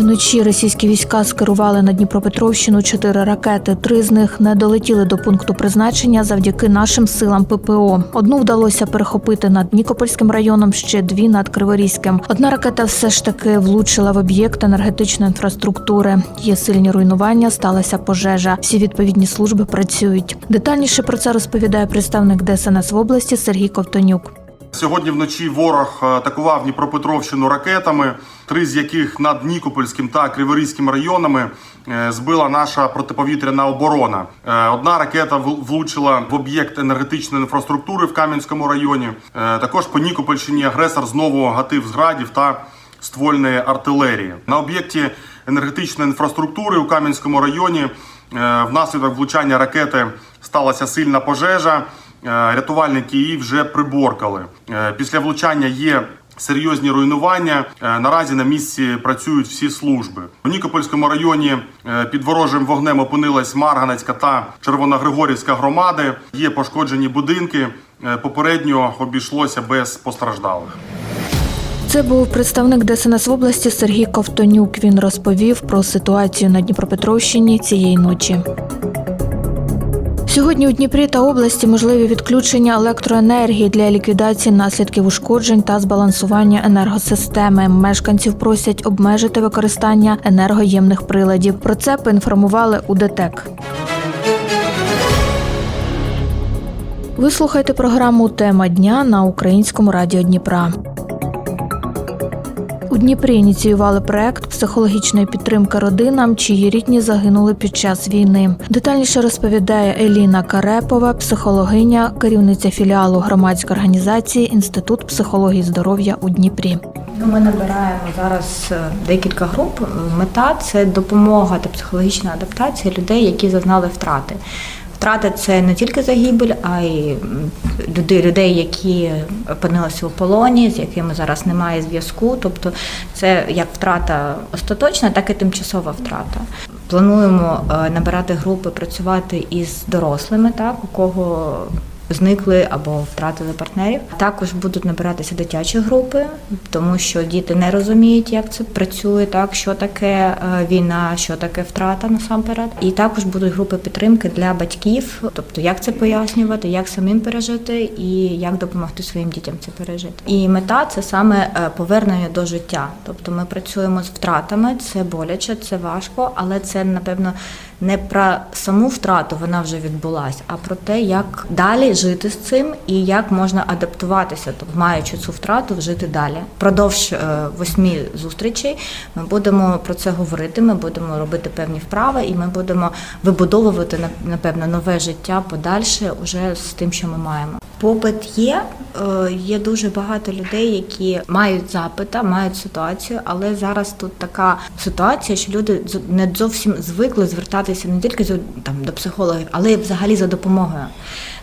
Вночі російські війська скерували на Дніпропетровщину чотири ракети. Три з них не долетіли до пункту призначення завдяки нашим силам ППО. Одну вдалося перехопити над Нікопольським районом, ще дві над Криворізьким. Одна ракета все ж таки влучила в об'єкт енергетичної інфраструктури. Є сильні руйнування, сталася пожежа. Всі відповідні служби працюють. Детальніше про це розповідає представник ДСНС в області Сергій Ковтонюк. Сьогодні вночі ворог е, атакував Дніпропетровщину ракетами, три з яких над Нікопольським та Криворізьким районами е, збила наша протиповітряна оборона. Е, Одна ракета влучила в об'єкт енергетичної інфраструктури в Кам'янському районі. Також по Нікопольщині агресор знову гатив з градів та ствольної артилерії. На об'єкті енергетичної інфраструктури у Кам'янському районі внаслідок влучання ракети сталася сильна пожежа. Е, Рятувальники її вже приборкали. Е, Після влучання є серйозні руйнування. Е, Наразі на місці працюють всі служби. У Нікопольському районі під ворожим вогнем опинилась Марганецька та Червоногригорівська громади. Є пошкоджені будинки. Попередньо обійшлося без постраждалих. Це був представник ДСНС в області Сергій Ковтонюк. Він розповів про ситуацію на Дніпропетровщині цієї ночі. Сьогодні у Дніпрі та області можливі відключення електроенергії для ліквідації наслідків ушкоджень та збалансування енергосистеми. Мешканців просять обмежити використання енергоємних приладів. Про це поінформували у ДТЕК. Ви слухаєте програму Тема дня на українському радіо Дніпра. У Дніпрі ініціювали проект психологічної підтримки родинам, чиї рідні загинули під час війни. Детальніше розповідає Еліна Карепова, психологиня, керівниця філіалу громадської організації Інститут психології здоров'я у Дніпрі. Ну, Ми набираємо зараз е, декілька груп. Мета це допомога та психологічна адаптація людей, які зазнали втрати. Втрати це не тільки загибель, а й люди, людей, які опинилися у полоні, з якими зараз немає зв'язку. Тобто це як втрата остаточна, так і тимчасова втрата. Плануємо е, набирати групи, працювати із дорослими, так у кого зникли або втратили партнерів. Також будуть набиратися дитячі групи, тому що діти не розуміють, як це працює, так що таке е, війна, що таке втрата насамперед. І також будуть групи підтримки для батьків, тобто як це пояснювати, як самим пережити і як допомогти своїм дітям це пережити. І мета це саме е, повернення до життя. Тобто ми працюємо з втратами, це боляче, це важко, але це напевно не про саму втрату, вона вже відбулася, а про те, як далі жити з цим і як можна адаптуватися, тобто маючи цю втрату, жити далі. Продовж е, восьми зустрічей ми будемо про це говорити. Ми будемо робити певні вправи, і ми будемо вибудовувати на- напевно нове життя подальше уже з тим, що ми маємо. Попит є, е, є дуже багато людей, які мають запита, мають ситуацію, але зараз тут така ситуація, що люди не зовсім звикли звертатися не тільки там до психологів, але й взагалі за допомогою.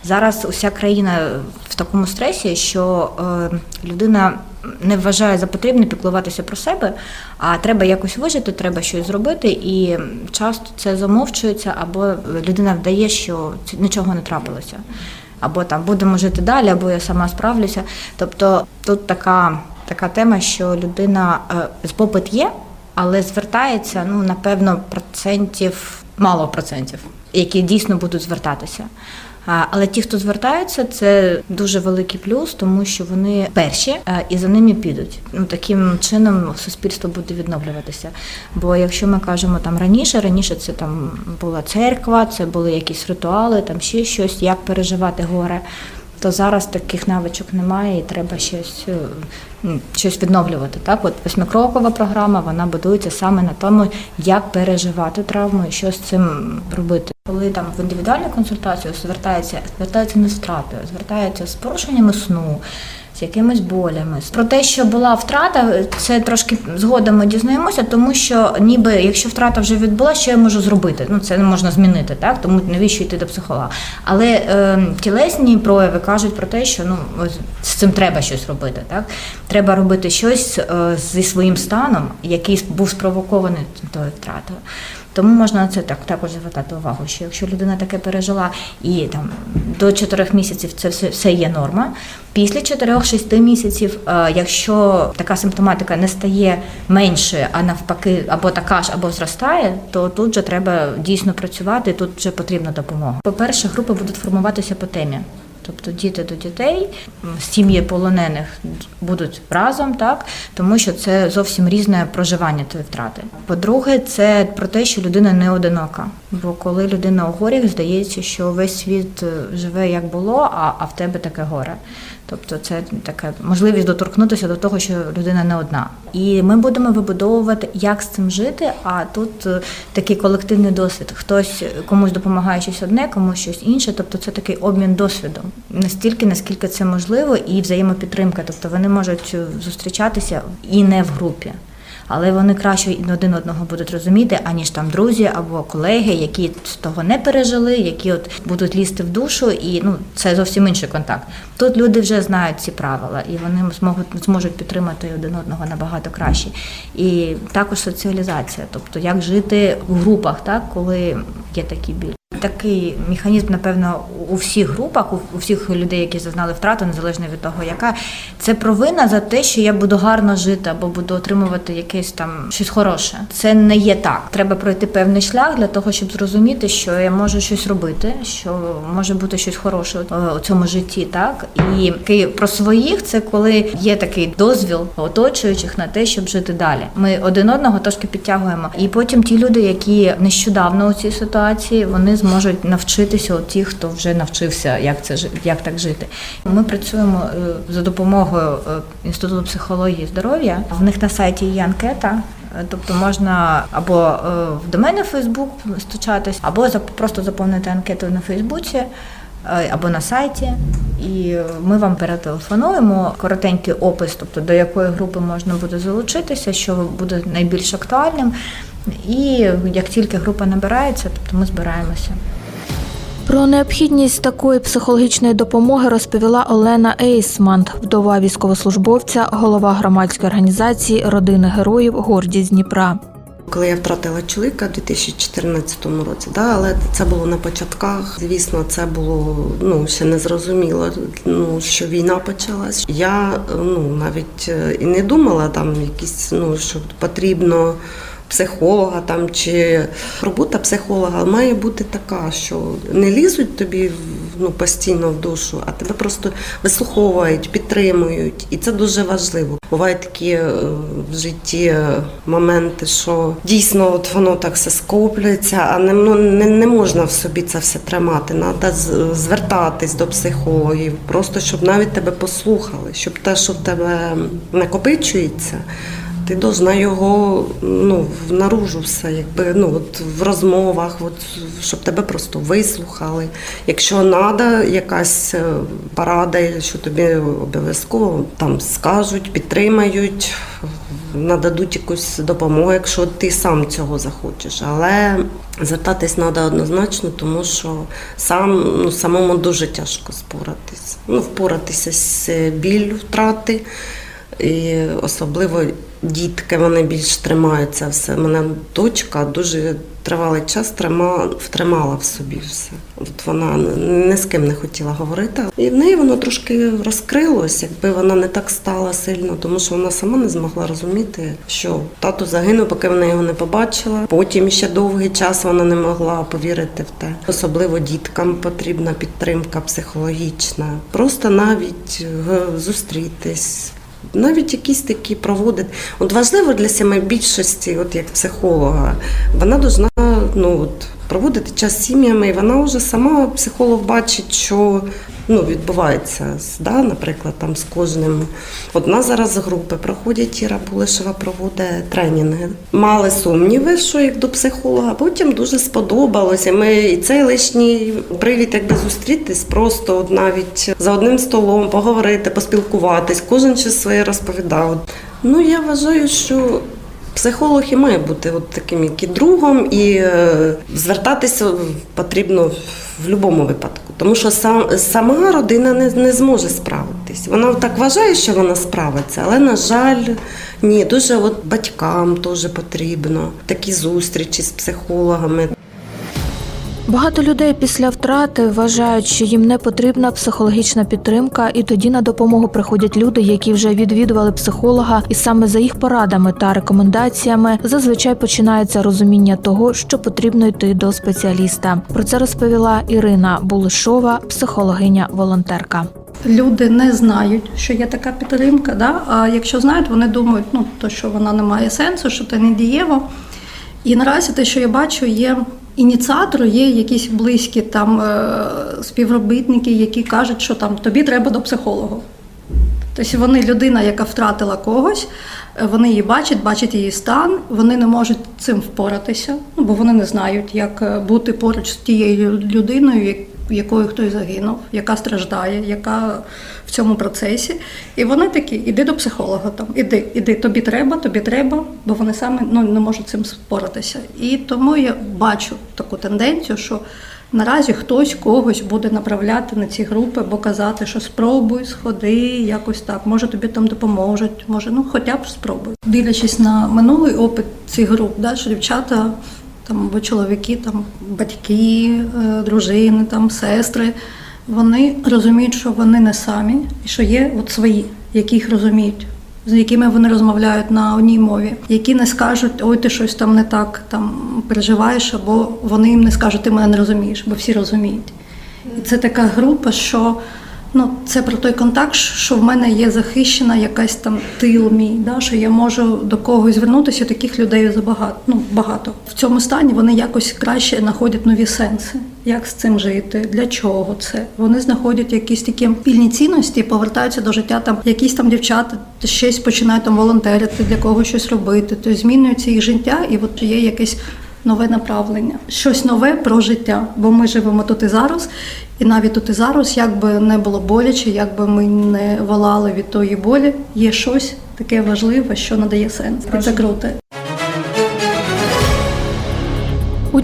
Зараз уся країна в такому стресі, що е, людина не вважає за потрібне піклуватися про себе, а треба якось вижити, треба щось зробити, і часто це замовчується, або людина вдає, що нічого не трапилося або там будемо жити далі, або я сама справлюся. Тобто тут така, така тема, що людина е, попит є, але звертається ну напевно процентів, мало процентів, які дійсно будуть звертатися. Але ті, хто звертаються, це дуже великий плюс, тому що вони перші і за ними підуть. Ну таким чином суспільство буде відновлюватися. Бо якщо ми кажемо там раніше, раніше це там була церква, це були якісь ритуали, там ще щось, як переживати горе. То зараз таких навичок немає, і треба щось, е, щось відновлювати. Так, от восьмикрокова програма вона будується саме на тому, як переживати травму і що з цим робити. Коли там в індивідуальну консультацію звертається, звертається не з втратою, звертається з порушеннями сну, з якимись болями. Про те, що була втрата, це трошки згодом ми дізнаємося, тому що ніби якщо втрата вже відбулася, що я можу зробити? Ну це не можна змінити, так тому навіщо йти до психолога? Але е, тілесні прояви кажуть про те, що ну з цим треба щось робити. Так треба робити щось е, зі своїм станом, який був спровокований тою втратою. Тому можна на це так також звертати увагу, що якщо людина таке пережила і там до 4 місяців це все, все є норма. Після 4-6 місяців, е, якщо така симптоматика не стає менше, а навпаки, або така ж, або зростає, то тут вже треба дійсно працювати, тут вже потрібна допомога. По-перше, групи будуть формуватися по темі. Тобто діти до дітей, сім'ї полонених будуть разом, так тому що це зовсім різне проживання тої втрати. По-друге, це про те, що людина не одинока. Бо коли людина у горі, здається, що весь світ е, живе як було, а в тебе таке горе. Тобто це така можливість доторкнутися до того, що людина не одна. І ми будемо вибудовувати, як з цим жити. А тут е, такий колективний досвід. Хтось комусь допомагає щось одне, комусь щось інше. Тобто це такий обмін досвідом. Настільки, наскільки це можливо, і взаємопідтримка. Тобто вони можуть е, зустрічатися і не в групі. Але вони краще один одного будуть розуміти, аніж там друзі або колеги, які того не пережили, які от будуть лізти в душу, і ну це зовсім інший контакт. Тут люди вже знають ці правила, і вони зможуть зможуть підтримати один одного набагато краще. І також соціалізація, тобто як жити в групах, так коли є такий біль. Такий механізм, напевно, у всіх групах, у всіх людей, які зазнали втрату, незалежно від того, яка це провина за те, що я буду гарно жити або буду отримувати якесь там щось хороше. Це не є так. Треба пройти певний шлях для того, щоб зрозуміти, що я можу щось робити, що може бути щось хороше у цьому житті. Так і такий про своїх це коли є такий дозвіл оточуючих на те, щоб жити далі. Ми один одного трошки підтягуємо. І потім ті люди, які нещодавно у цій ситуації, вони зможуть навчитися от ті, хто вже навчився, як це як так жити. Ми працюємо е, за допомогою е, інституту психології здоров'я. В них на сайті є анкета. е, Тобто можна або до мене в Фейсбук стучатись, або просто заповнити анкету на Фейсбуці або на сайті, і ми вам перетелефонуємо коротенький опис, тобто до якої групи можна буде залучитися, що буде найбільш актуальним. І як тільки група набирається, тобто ми збираємося. Про необхідність такої психологічної допомоги розповіла Олена Ейсман, вдова військовослужбовця, голова громадської організації Родини героїв Гордість Дніпра. Коли я втратила чоловіка у 2014 році, да, але це було на початках. Звісно, це було ну ще не зрозуміло, ну що війна почалась. Я ну навіть е, і не думала там якісь, ну що потрібно. Психолога там чи робота психолога має бути така, що не лізуть тобі ну, постійно в душу, а тебе просто вислуховують, підтримують, і це дуже важливо. Бувають такі е, в житті моменти, що дійсно от воно так все скоплюється, а не, ну, не, не можна в собі це все тримати. Треба звертатись до психологів, просто щоб навіть тебе послухали, щоб те, що в тебе накопичується. Ти должна його ну, наружу все, якби ну от в розмовах, от, щоб тебе просто вислухали. Якщо треба якась е, порада, що тобі обов'язково там скажуть, підтримають, нададуть якусь допомогу, якщо ти сам цього захочеш. Але звертатись треба однозначно, тому що сам ну, самому дуже тяжко споратись. Ну, впоратися з біллю втрати. І особливо дітки вони більш тримаються все. Мене дочка дуже тривалий час трима, втримала в собі все. От вона ні з ким не хотіла говорити. І в неї воно трошки розкрилось, якби вона не так стала сильно, тому що вона сама не змогла розуміти, що тато загинув, поки вона його не побачила. Потім ще довгий час вона не могла повірити в те. Особливо діткам потрібна підтримка психологічна. Просто навіть е, зустрітись. Навіть якісь такі проводити. От важливо для сімей більшості, от як психолога, вона должна ну, от, проводити час з сім'ями, і вона вже сама психолог бачить, що ну, відбувається, да, наприклад, там з кожним. Нас зараз групи проходять, Іра Булишева проводить тренінги. Мали сумніви, що як до психолога, потім дуже сподобалося. Ми і цей лишній привід, якби зустрітись, просто навіть за одним столом поговорити, поспілкуватись, кожен щось своє розповідав. Ну я вважаю, що Психолог і має бути от таким як і другом, і е, звертатися потрібно в будь-якому випадку. Тому що сам, сама родина не, не зможе справитись. Вона так вважає, що вона справиться, але, на жаль, ні, дуже от батькам теж потрібно такі зустрічі з психологами. Багато людей після втрати вважають, що їм не потрібна психологічна підтримка, і тоді на допомогу приходять люди, які вже відвідували психолога, і саме за їх порадами та рекомендаціями зазвичай починається розуміння того, що потрібно йти до спеціаліста. Про це розповіла Ірина Булишова, психологиня-волонтерка. Люди не знають, що є така підтримка. Да? А якщо знають, вони думають, ну то що вона не має сенсу, що це не дієво. І наразі те, що я бачу, є ініціатори, є якісь близькі там е, співробітники, які кажуть, що там тобі треба до психолога. Тобто вони людина, яка втратила когось, е, вони її бачать, бачать її стан, вони не можуть цим впоратися, ну бо вони не знають, як е, бути поруч з тією людиною, якою хтось загинув, яка страждає, яка в цьому процесі. І вони такі, іди до психолога там, іди, іди, тобі треба, тобі треба, бо вони саме ну, не можуть цим споратися. І тому я бачу таку тенденцію, що Наразі хтось когось буде направляти на ці групи, бо казати, що спробуй, сходи, якось так, може тобі там допоможуть, може, ну хоча б спробуй. Дивлячись на минулий опит цих груп, да, що дівчата там або чоловіки, там батьки, е, дружини, там сестри, вони розуміють, що вони не самі, і що є от свої, їх розуміють. З якими вони розмовляють на одній мові, які не скажуть, ой, ти щось там не так там переживаєш, або вони їм не скажуть, ти мене не розумієш, бо всі розуміють. І це така група, що ну, це про той контакт, що в мене є захищена якась там тил мій, да, що я можу до когось звернутися, таких людей забагато, ну, багато. В цьому стані вони якось краще знаходять нові сенси. Як з цим жити, для чого це? Вони знаходять якісь такі пільні цінності, повертаються до життя. Там якісь там дівчата щось починають там волонтерити, для когось щось робити. Тобто змінюється їх життя, і от є якесь нове направлення, щось нове про життя. Бо ми живемо тут і зараз, і навіть тут і зараз, як би не було боляче, як би ми не волали від тої болі, є щось таке важливе, що надає сенс. І це круто.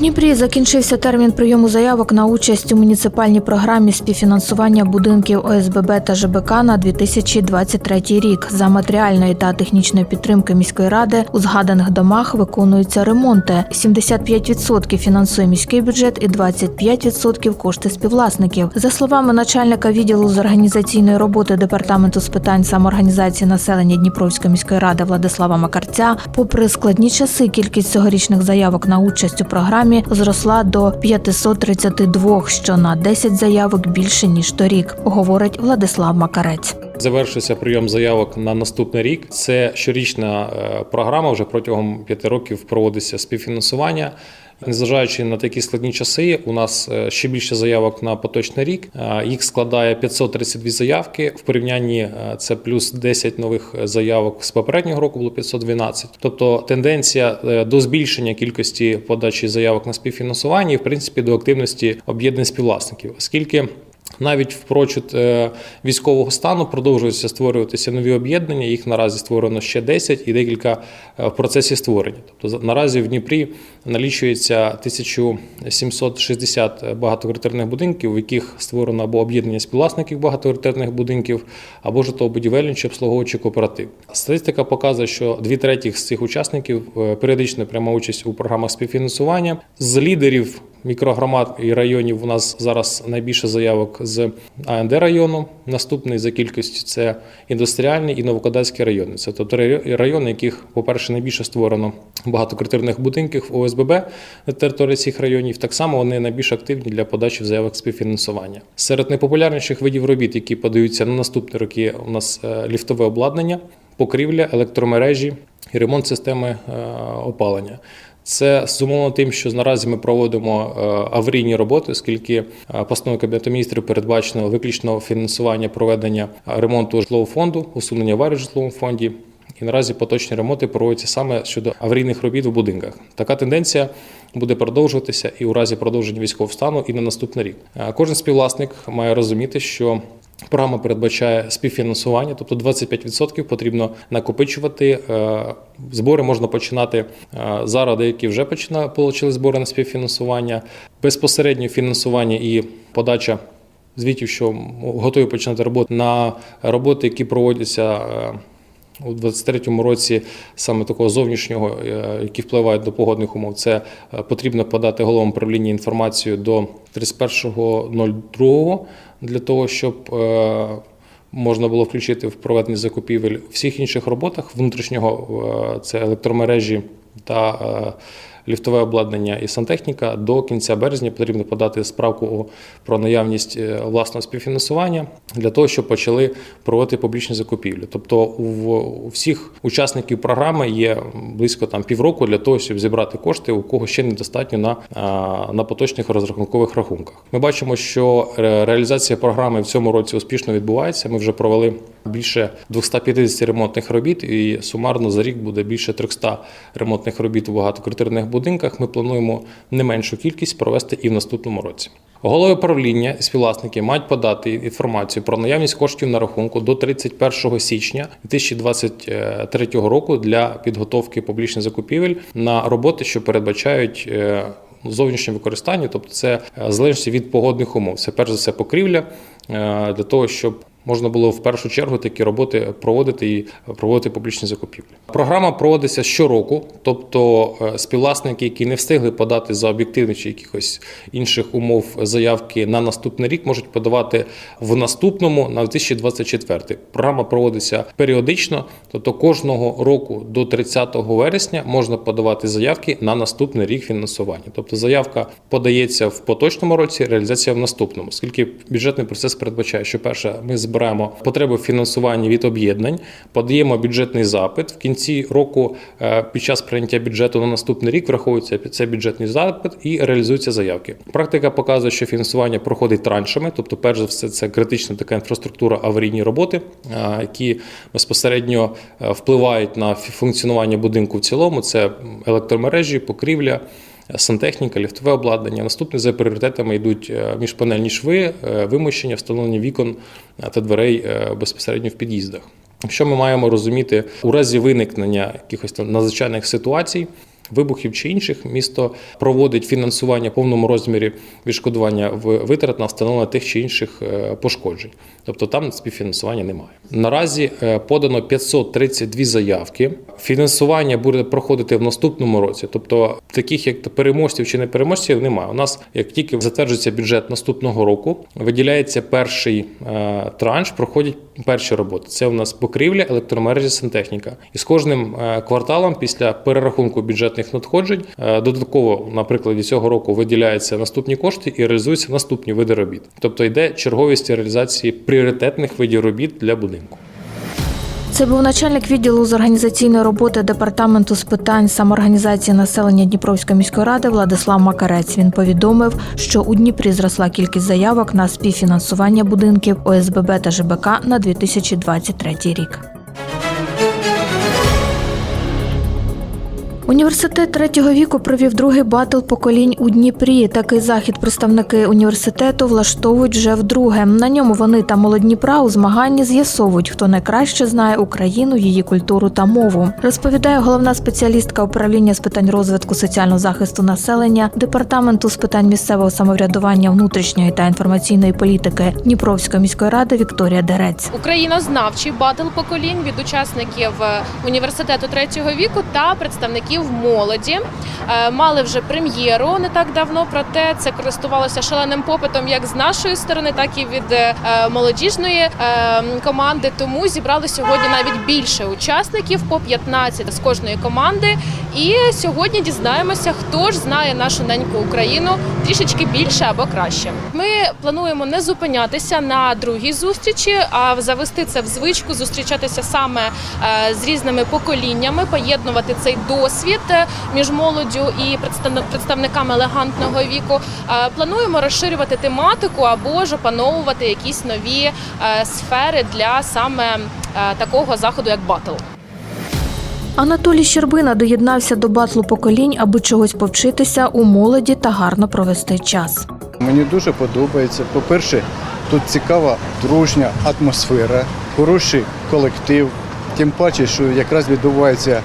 Дніпрі закінчився термін прийому заявок на участь у муніципальній програмі співфінансування будинків ОСББ та ЖБК на 2023 рік. За матеріальної та технічної підтримки міської ради у згаданих домах виконуються ремонти. 75% фінансує міський бюджет і 25% кошти співвласників. За словами начальника відділу з організаційної роботи департаменту з питань самоорганізації населення Дніпровської міської ради Владислава Макарця, попри складні часи, кількість цьогорічних заявок на участь у програмі зросла до 532, що на 10 заявок більше ніж торік, говорить Владислав Макарець. Завершився прийом заявок на наступний рік. Це щорічна е, програма. Вже протягом п'яти років проводиться співфінансування. Незважаючи на такі складні часи, у нас е, ще більше заявок на поточний рік. Е, Їх складає 532 заявки. В порівнянні е, це плюс 10 нових заявок з попереднього року було 512. Тобто тенденція до збільшення кількості подачі заявок на співфінансування і в принципі до активності об'єднань співвласників, оскільки навіть впрочуд е, військового стану продовжуються створюватися нові об'єднання. Їх наразі створено ще 10 і декілька е, в процесі створення. Тобто наразі в Дніпрі налічується 1760 багатоквартирних будинків, в яких створено або об'єднання співвласників багатоквартирних будинків, або житлово-будівельний чи обслуговуючий кооператив. Статистика показує, що дві третіх з цих учасників е, періодично приймає участь у програмах співфінансування. З лідерів мікрогромад і районів у нас зараз найбільше заявок з АНД району. Наступний за кількістю це індустріальний і новокодацький райони. Це тобто рай- райони, яких, по-перше, найбільше створено багатоквартирних будинків ОСББ на території цих районів. Так само вони найбільш активні для подачі заявок співфінансування. Серед найпопулярніших видів робіт, які подаються на наступні роки, у нас е, ліфтове обладнання, покрівля, електромережі і ремонт системи е, опалення. Це зумовлено тим, що наразі ми проводимо е, аварійні роботи, оскільки е, постановою Кабінету міністрів передбачено виключно фінансування проведення е, ремонту житлового фонду, усунення аварій в житловому фонді. І наразі поточні ремонти проводяться саме щодо аварійних робіт в будинках. Така тенденція буде продовжуватися і у разі продовження військового стану і на наступний рік. Кожен співвласник має розуміти, що Програма передбачає співфінансування, тобто 25% потрібно накопичувати. Е, Збори можна починати е, зараз. Деякі вже отримали збори на співфінансування. Безпосередньо фінансування і подача звітів, що готові починати роботу на роботи, які проводяться. е, у 23-му році саме такого зовнішнього, які впливають до погодних умов, це потрібно подати головам управління інформацію до 31.02 для того, щоб е, можна було включити в проведення закупівель всіх інших роботах внутрішнього е, це електромережі та е, ліфтове обладнання і сантехніка. До кінця березня потрібно подати справку про наявність е, власного співфінансування для того, щоб почали проводити публічні закупівлі. Тобто у, всіх учасників програми є близько там півроку для того, щоб зібрати кошти, у кого ще недостатньо на, на поточних розрахункових рахунках. Ми бачимо, що реалізація програми в цьому році успішно відбувається. Ми вже провели більше 250 ремонтних робіт, і сумарно за рік буде більше 300 ремонтних робіт у багатоквартирних будинках. Ми плануємо не меншу кількість провести і в наступному році. Голови правління співвласники мають подати інформацію про наявність коштів на рахунку до 31 січня 2023 року для підготовки публічних закупівель на роботи, що передбачають. е, Зовнішнє використання, тобто це е, залежить від погодних умов. Це перш за все покрівля е, для того, щоб можна було в першу чергу такі роботи проводити і проводити публічні закупівлі. Програма проводиться щороку, тобто е, співвласники, які не встигли подати за об'єктивних чи якихось інших умов заявки на наступний рік, можуть подавати в наступному на 2024. Програма проводиться періодично, тобто кожного року до 30 вересня можна подавати заявки на наступний рік фінансування. Тобто заявка подається в поточному році, реалізація в наступному, оскільки бюджетний процес передбачає, що перше ми збираємо потреби в фінансуванні від об'єднань, подаємо бюджетний запит. В кінці року е, під час прийняття бюджету на наступний рік враховується цей бюджетний запит і реалізуються заявки. Практика показує, що фінансування проходить траншами, тобто, перш за все, це критична така інфраструктура аварійні роботи, е, які безпосередньо е, впливають на функціонування будинку в цілому. Це електромережі, покрівля. Сантехніка, ліфтове обладнання. Наступні за пріоритетами йдуть е, міжпанельні шви, е, вимощення, встановлення вікон е, та дверей безпосередньо в під'їздах. Що ми маємо розуміти у разі виникнення якихось там надзвичайних ситуацій, вибухів чи інших, місто проводить фінансування в повному розмірі відшкодування витрат на встановлення тих чи інших е, пошкоджень. Тобто там співфінансування немає. Наразі е, подано 532 заявки. Фінансування буде проходити в наступному році. Тобто таких як переможців чи не переможців немає. У нас як тільки затверджується бюджет наступного року, виділяється перший е, транш, проходять перші роботи. Це у нас покрівля, електромережі, сантехніка. І з кожним е, кварталом після перерахунку бюджетних надходжень е, додатково, наприклад, цього року виділяються наступні кошти і реалізуються наступні види робіт. Тобто йде черговість реалізації пріоритетних видів робіт для будинку. Це був начальник відділу з організаційної роботи департаменту з питань самоорганізації населення Дніпровської міської ради Владислав Макарець. Він повідомив, що у Дніпрі зросла кількість заявок на співфінансування будинків ОСББ та ЖБК на 2023 рік. Університет третього віку провів другий батл поколінь у Дніпрі. Такий захід представники університету влаштовують вже вдруге. На ньому вони та молодь Дніпра у змаганні з'ясовують, хто найкраще знає Україну, її культуру та мову. Розповідає головна спеціалістка управління з питань розвитку соціального захисту населення департаменту з питань місцевого самоврядування, внутрішньої та інформаційної політики Дніпровської міської ради Вікторія Дерець. Українознавчий батл поколінь від учасників е, університету третього віку та представників молоді. Е, Мали вже прем'єру не так давно, проте це користувалося шаленим попитом як з нашої сторони, так і від е, молодіжної е, команди. Тому зібрали сьогодні навіть більше учасників по 15 з кожної команди. І сьогодні дізнаємося, хто ж знає нашу неньку Україну трішечки більше або краще. Ми плануємо не зупинятися на другій зустрічі, а завести це в звичку, зустрічатися саме з різними поколіннями, поєднувати цей досвід просвіт е, між молоддю і представни- представниками елегантного віку. Е, Плануємо розширювати тематику або ж опановувати якісь нові е, сфери для саме е, такого заходу, як батл. Анатолій Щербина доєднався до батлу поколінь, аби чогось повчитися у молоді та гарно провести час. Мені дуже подобається. По-перше, тут цікава дружня атмосфера, хороший колектив. Тим паче, що якраз відбувається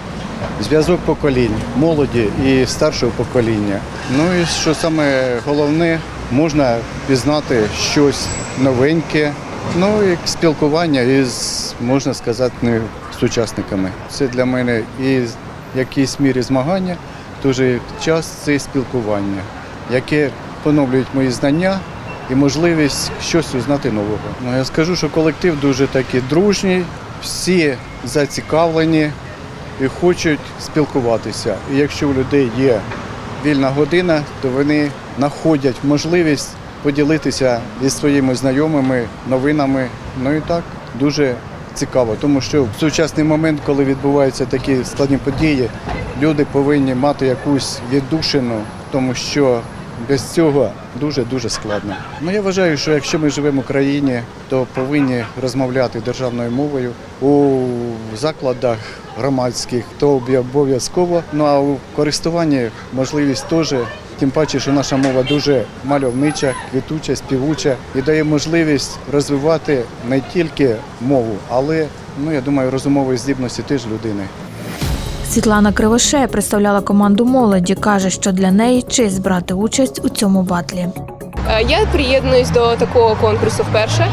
зв'язок поколінь, молоді і старшого покоління. Ну і що саме головне, можна пізнати щось новеньке, ну і спілкування із, можна сказати, сучасниками. Це для мене і в якійсь мірі змагання, в той же час це спілкування, яке поновлюють мої знання і можливість щось узнати нового. Ну, я скажу, що колектив дуже такий дружній, всі зацікавлені і хочуть спілкуватися. І якщо у людей є вільна година, то вони знаходять можливість поділитися із своїми знайомими новинами. Ну і так дуже цікаво, тому що в сучасний момент, коли відбуваються такі складні події, люди повинні мати якусь віддушину, тому що без цього дуже дуже складно. Ну я вважаю, що якщо ми живемо в країні, то повинні розмовляти державною мовою у закладах громадських, то обов'язково. Ну а у користуванні можливість теж. Тим паче, що наша мова дуже мальовнича, квітуча, співуча і дає можливість розвивати не тільки мову, але ну я думаю, розумової здібності теж людини. Світлана Кривошея представляла команду молоді. каже, що для неї честь брати участь у цьому батлі. Е, Я приєднуюсь до такого конкурсу вперше.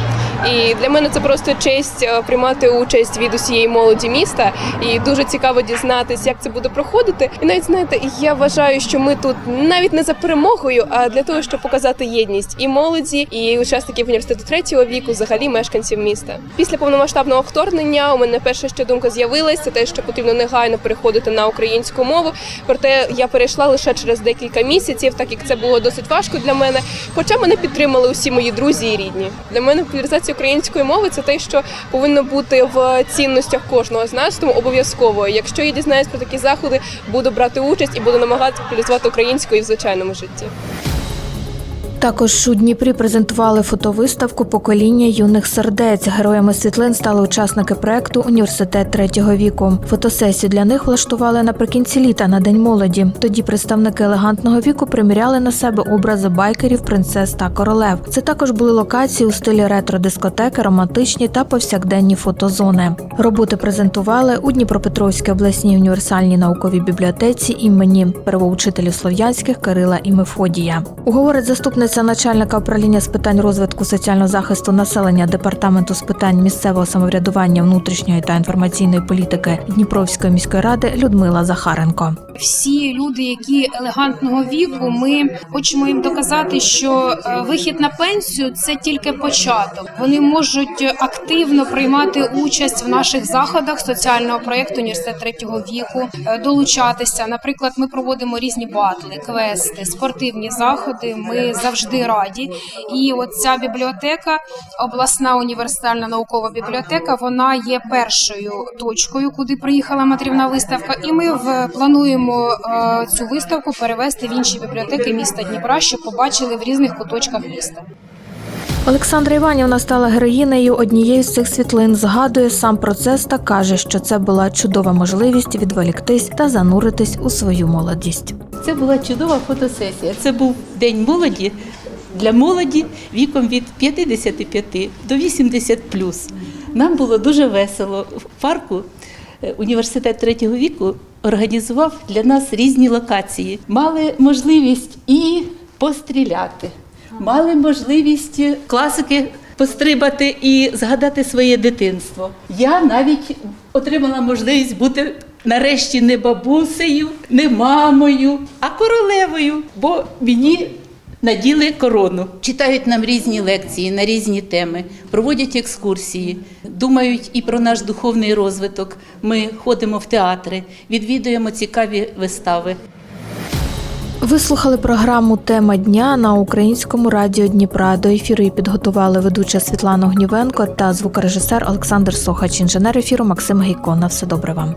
І для мене це просто честь е, приймати участь від усієї молоді міста. І дуже цікаво дізнатися, як це буде проходити. І навіть знаєте, я вважаю, що ми тут навіть не за перемогою, а для того, щоб показати єдність і молоді, і учасників університету третього віку, взагалі мешканців міста. Після повномасштабного вторгнення у мене перша ще думка з'явилася, те, що потрібно негайно переходити на українську мову. Проте я перейшла лише через декілька місяців, так як це було досить важко для мене. Хоча мене підтримали усі мої друзі і рідні. Для мене популяризація української мови це те, що повинно бути в цінностях кожного з нас, тому обов'язково. Якщо я дізнаюсь про такі заходи, буду брати участь і буду намагатися популяризувати українську в звичайному житті. Також у Дніпрі презентували фотовиставку Покоління юних сердець. Героями світлин стали учасники проекту Університет третього віку. Фотосесію для них влаштували наприкінці літа на День молоді. Тоді представники елегантного віку приміряли на себе образи байкерів, принцес та королев. Це також були локації у стилі ретро-дискотеки, романтичні та повсякденні фотозони. Роботи презентували у Дніпропетровській обласній універсальній науковій бібліотеці імені первоучителів слов'янських Кирила і Мефодія. Говорить заступниця начальника управління з питань розвитку соціального захисту населення департаменту з питань місцевого самоврядування, внутрішньої та інформаційної політики Дніпровської міської ради Людмила Захаренко. всі люди, які елегантного віку, ми хочемо їм доказати, що е, вихід на пенсію це тільки початок. Вони можуть активно приймати участь в наших заходах соціального проєкту університет третього віку, е, долучатися. Наприклад, ми проводимо різні батли, квести, спортивні заходи. Ми завжди раді. І от ця бібліотека, обласна універсальна наукова бібліотека, вона є першою точкою, куди приїхала матрівна виставка. І ми в плануємо е, цю виставку перевести в інші бібліотеки міста Дніпра, щоб побачили в різних куточках міста. Олександра Іванівна стала героїнею однієї з цих світлин. Згадує сам процес та каже, що це була чудова можливість відволіктись та зануритись у свою молодість. Це була чудова фотосесія. Це був день молоді для молоді віком від 55 до 80 Нам було дуже весело. В парку е, університет третього віку організував для нас різні локації. Мали можливість і постріляти, мали можливість класики пострибати і згадати своє дитинство. Я навіть отримала можливість бути нарешті не бабусею, не мамою, а королевою, бо мені наділи корону. Читають нам різні лекції на різні теми, проводять екскурсії, думають і про наш духовний розвиток. Ми ходимо в театри, відвідуємо цікаві вистави. Ви слухали програму Тема дня на українському радіо Дніпра. До ефіру її підготували ведуча Світлана Гнівенко та звукорежисер Олександр Сохач, інженер ефіру Максим Гейко. На все добре вам.